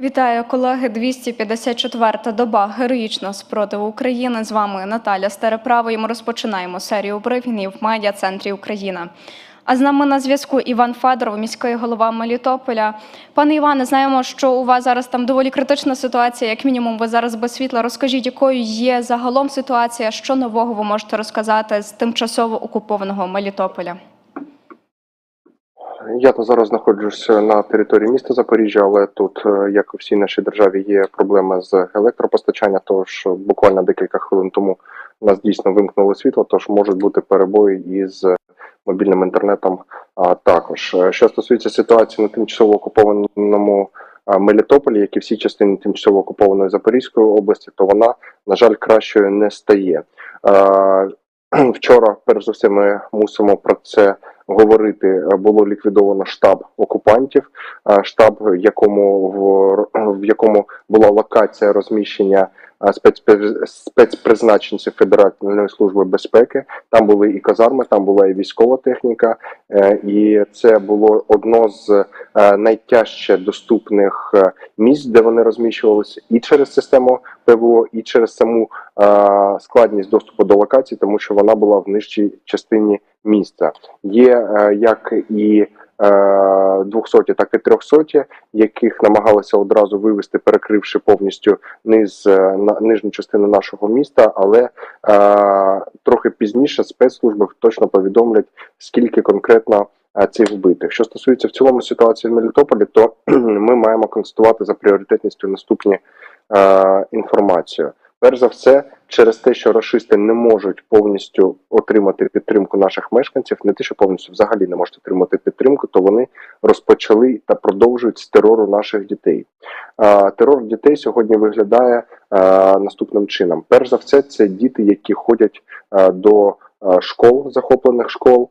Вітаю колеги. 254-та доба героїчного спротиву України. З вами Наталя Стереправа. І ми розпочинаємо серію брифінгів в медіа центрі Україна. А з нами на зв'язку Іван Федоров, міський голова Мелітополя. Пане Іване, знаємо, що у вас зараз там доволі критична ситуація. Як мінімум, ви зараз без світла. Розкажіть, якою є загалом ситуація, що нового ви можете розказати з тимчасово окупованого Мелітополя? Я зараз знаходжуся на території міста Запоріжжя, але тут, е, як у всій нашій державі, є проблеми з електропостачанням, тож буквально декілька хвилин тому нас дійсно вимкнуло світло, тож можуть бути перебої із мобільним інтернетом а, також. Е, Що стосується ситуації на тимчасово окупованому Мелітополі, як і всі частини тимчасово окупованої Запорізької області, то вона, на жаль, кращою не стає. Е, Вчора, перш за все, ми мусимо про це говорити. Е, Було ліквідовано штаб окупантів, е, штаб, якому в, в якому була локація розміщення спецпризначенців Федеральної служби безпеки. Там були і казарми, там була і військова техніка, е, і це було одно з е, найтяжче доступних е, місць, де вони розміщувалися, і через систему ПВО, і через саму е, складність доступу до локацій, тому що вона була в нижчій частині міста. Є е, як і е, 200, так і 300, яких намагалися одразу вивести, перекривши повністю низ е, нижню частину нашого міста, але е, трохи пізніше спецслужби точно повідомлять, скільки конкретно е, цих вбитих. Що стосується в цілому ситуації в Мелітополі, то ми маємо констатувати за пріоритетністю наступні е, інформацію. Перш за все, через те, що рашисти не можуть повністю отримати підтримку наших мешканців, не те, що повністю взагалі не можуть отримати підтримку, то вони розпочали та продовжують з терору наших дітей. Терор дітей сьогодні виглядає наступним чином: перш за все, це діти, які ходять до школ, захоплених школ,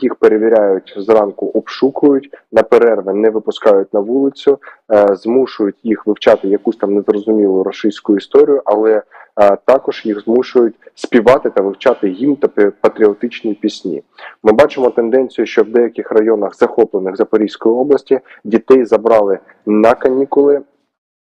їх перевіряють зранку, обшукують на перерви, не випускають на вулицю, змушують їх вивчати якусь там незрозумілу російську історію, але також їх змушують співати та вивчати гімн та патріотичні пісні. Ми бачимо тенденцію, що в деяких районах захоплених Запорізької області дітей забрали на канікули.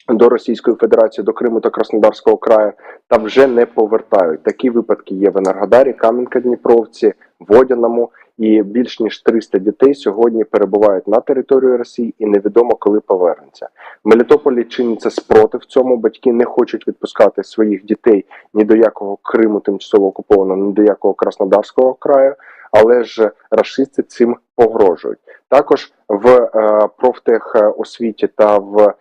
До Російської Федерації, до Криму та Краснодарського краю та вже не повертають. Такі випадки є в Енергодарі, Кам'янка-Дніпровці, Водяному, і більш ніж 300 дітей сьогодні перебувають на території Росії і невідомо коли повернуться. В Мелітополі чиниться спротив цьому. Батьки не хочуть відпускати своїх дітей ні до якого Криму, тимчасово окупованого, ні до якого Краснодарського краю, але ж рашисти цим погрожують. Також в е, профтехосвіті та в е,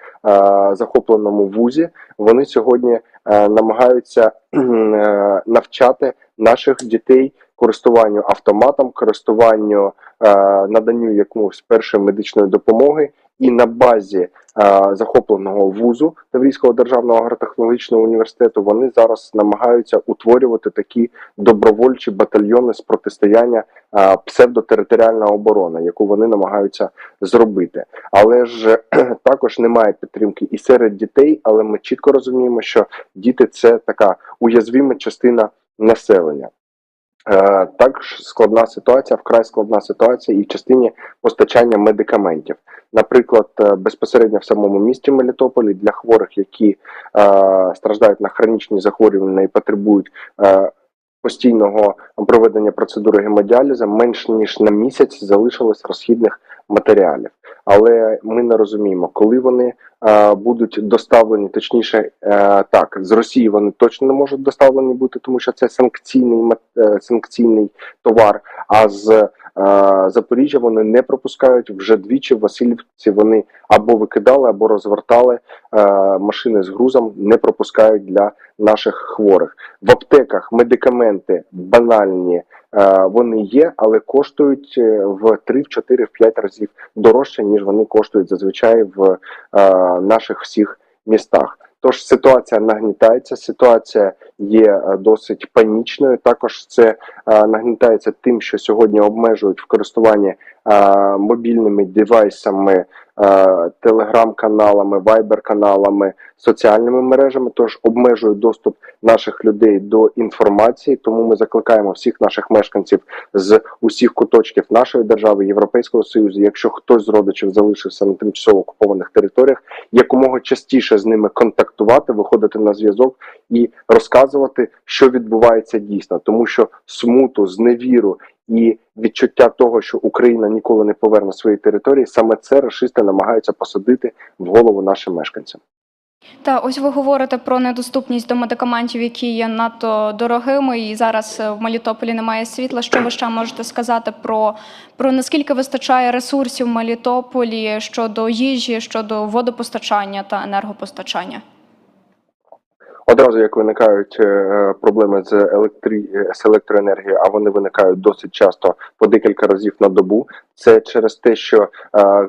захопленому вузі вони сьогодні е, намагаються е, навчати наших дітей користуванню автоматом, користуванню е, наданню якомусь першої медичної допомоги, і на базі е, захопленого вузу Таврійського державного агротехнологічного університету вони зараз намагаються утворювати такі добровольчі батальйони з протистояння е, псевдотериторіальна оборона, яку вони намагаються зробити. Але ж також немає підтримки і серед дітей, але ми чітко розуміємо, що діти це така уязвима частина населення. Е, Також складна ситуація, вкрай складна ситуація і в частині постачання медикаментів. Наприклад, е, безпосередньо в самому місті Мелітополі для хворих, які е, страждають на хронічні захворювання і потребують е, постійного проведення процедури гемодіалізу, менш ніж на місяць залишилось розхідних матеріалів. Але ми не розуміємо, коли вони е, будуть доставлені, точніше, е, так з Росії вони точно не можуть доставлені бути, тому що це санкційний е, санкційний товар. А з Запоріжжя вони не пропускають вже двічі. В Васильівці вони або викидали, або розвертали машини з грузом, не пропускають для наших хворих. В аптеках медикаменти банальні. Вони є, але коштують е, в 3, в 4, в 5 разів дорожче, ніж вони коштують зазвичай в наших всіх містах. Тож ситуація нагнітається, ситуація є е, досить панічною. Також це е, нагнітається тим, що сьогодні обмежують в користуванні е, мобільними девайсами, телеграм-каналами, вайбер-каналами, соціальними мережами. Тож обмежують доступ наших людей до інформації. Тому ми закликаємо всіх наших мешканців з усіх куточків нашої держави, Європейського союзу. Якщо хтось з родичів залишився на тимчасово окупованих територіях, якомога частіше з ними контактувати, виходити на зв'язок і розказувати, що відбувається дійсно, тому що смуту, зневіру і відчуття того, що Україна ніколи не поверне свої території, саме це рашисти намагаються посадити в голову нашим мешканцям. Та ось ви говорите про недоступність до медикаментів, які є надто дорогими, і зараз е, в Мелітополі немає світла. Що ви ще можете сказати про, про наскільки вистачає ресурсів в Мелітополі щодо їжі, щодо водопостачання та енергопостачання? Одразу як виникають е, проблеми з електрі... е, з електроенергією, а вони виникають досить часто по декілька разів на добу. Це через те, що е,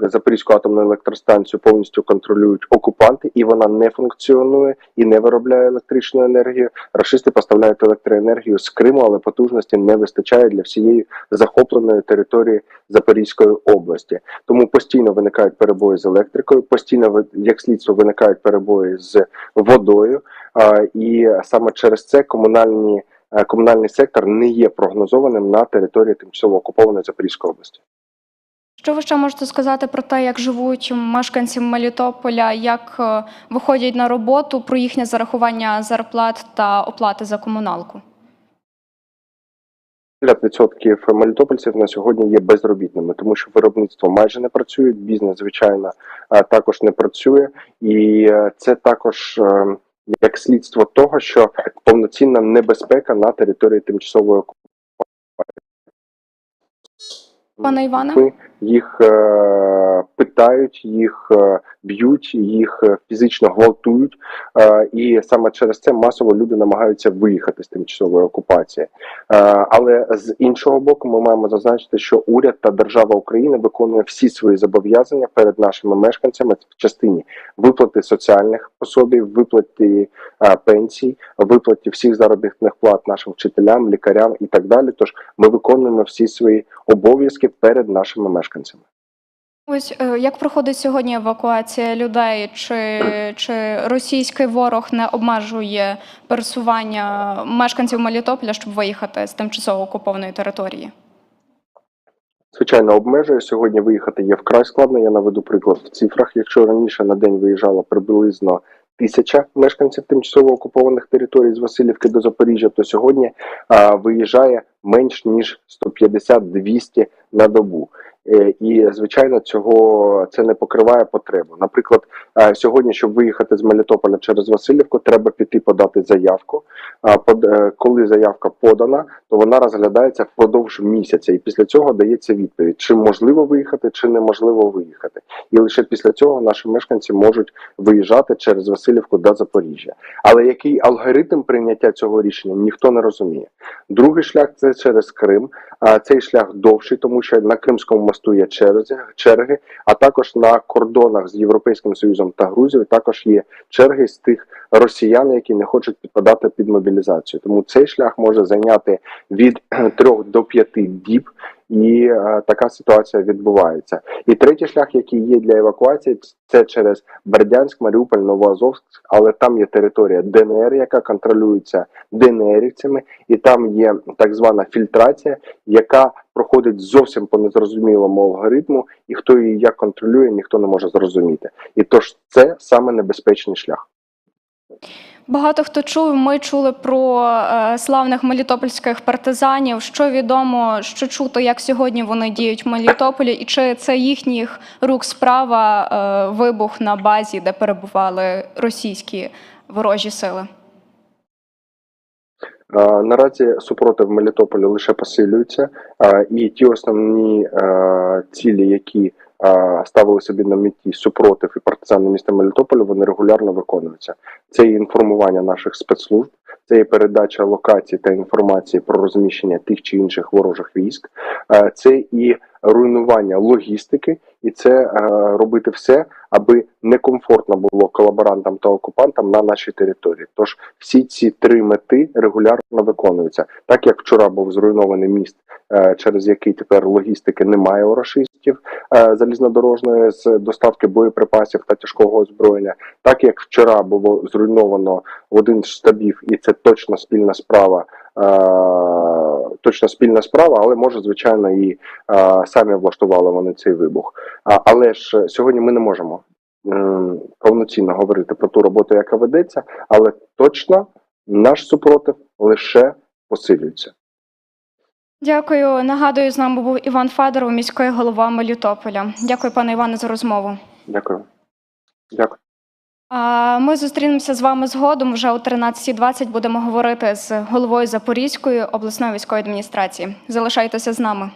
Запорізьку атомну електростанцію повністю контролюють окупанти, і вона не функціонує і не виробляє електричну енергію. Рашисти поставляють електроенергію з Криму, але потужності не вистачає для всієї захопленої території Запорізької області. Тому постійно виникають перебої з електрикою, постійно як слідство виникають перебої з водою. І саме через це комунальні е, комунальний сектор не є прогнозованим на території тимчасово окупованої Запорізької області. Що ви ще можете сказати про те, як живуть мешканці Мелітополя, як е, виходять на роботу, про їхнє зарахування зарплат та оплати за комуналку? 50% мелітопольців на сьогодні є безробітними, тому що виробництво майже не працює, бізнес, звичайно, е, також не працює, і це також е, як слідство того, що повноцінна небезпека на території тимчасової окупації. Пане Іване? Їх е, питають, їх е, б'ють, їх е, фізично гвалтують, і саме через це масово люди намагаються виїхати з тимчасової окупації. Але з іншого боку, ми маємо зазначити, що уряд та держава України виконує всі свої зобов'язання перед нашими мешканцями в частині виплати соціальних пособій, виплати пенсій, виплаті всіх заробітних плат нашим вчителям, лікарям і так далі. Тож ми виконуємо всі свої обов'язки перед нашими мешканцями. Ось е, як проходить сьогодні евакуація людей? Чи, чи російський ворог не обмежує пересування мешканців Мелітополя, щоб виїхати з тимчасово окупованої території? Звичайно, обмежує сьогодні. Виїхати є вкрай складно. Я наведу приклад в цифрах. Якщо раніше на день виїжджало приблизно тисяча мешканців тимчасово окупованих територій з Васильівки до Запоріжжя, то сьогодні а, виїжджає менш ніж 150-200 на добу. Е, І звичайно, цього це не покриває потребу. Наприклад, е, сьогодні, щоб виїхати з Мелітополя через Васильівку, треба піти подати заявку. Е, коли заявка подана, то вона розглядається впродовж місяця, і після цього дається відповідь, чи можливо виїхати, чи неможливо виїхати. І лише після цього наші мешканці можуть виїжджати через Васильівку до Запоріжжя. Але який алгоритм прийняття цього рішення, ніхто не розуміє. Другий шлях це через Крим. А цей шлях довший, тому що на Кримському мосту є черги, черги, а також на кордонах з Європейським Союзом та Грузією також є черги з тих росіян, які не хочуть підпадати під мобілізацію. Тому цей шлях може зайняти від трьох до п'яти діб. І е, така ситуація відбувається. І третій шлях, який є для евакуації, це через Бердянськ, Маріуполь, Новоазовськ, але там є територія ДНР, яка контролюється ДНРівцями, і там є так звана фільтрація, яка проходить зовсім по незрозумілому алгоритму, і хто її як контролює, ніхто не може зрозуміти. І тож це саме небезпечний шлях. Багато хто чув, ми чули про е, славних мелітопольських партизанів. Що відомо, що чуто, як сьогодні вони діють в Мелітополі, і чи це їхніх рук справа е, вибух на базі, де перебували російські ворожі сили? Е, Наразі супротив Мелітополя лише посилюється, і ті основні цілі, які ставили собі на меті супротив і партизани міста Мелітополя, вони регулярно виконуються. Це і інформування наших спецслужб, це і передача локацій та інформації про розміщення тих чи інших ворожих військ, це і руйнування логістики, і це е, робити все аби некомфортно було колаборантам та окупантам на нашій території. Тож всі ці три мети регулярно виконуються. Так як вчора був зруйнований міст, е, через який тепер логістики немає у рашистів е, залізнодорожної з доставки боєприпасів та тяжкого озброєння, так як вчора було зруйновано один з штабів, і це точно спільна справа. Е, Точно спільна справа, але може, звичайно, і е, самі влаштували вони цей вибух. Але ж сьогодні ми не можемо повноцінно говорити про ту роботу, яка ведеться, але точно наш супротив лише посилюється. Дякую. Нагадую, з нами був Іван Федоров, міський голова Мелітополя. Дякую, пане Іване, за розмову. Дякую. Дякую. Ми зустрінемося з вами згодом. Вже о 13.20 будемо говорити з головою Запорізької обласної військової адміністрації. Залишайтеся з нами.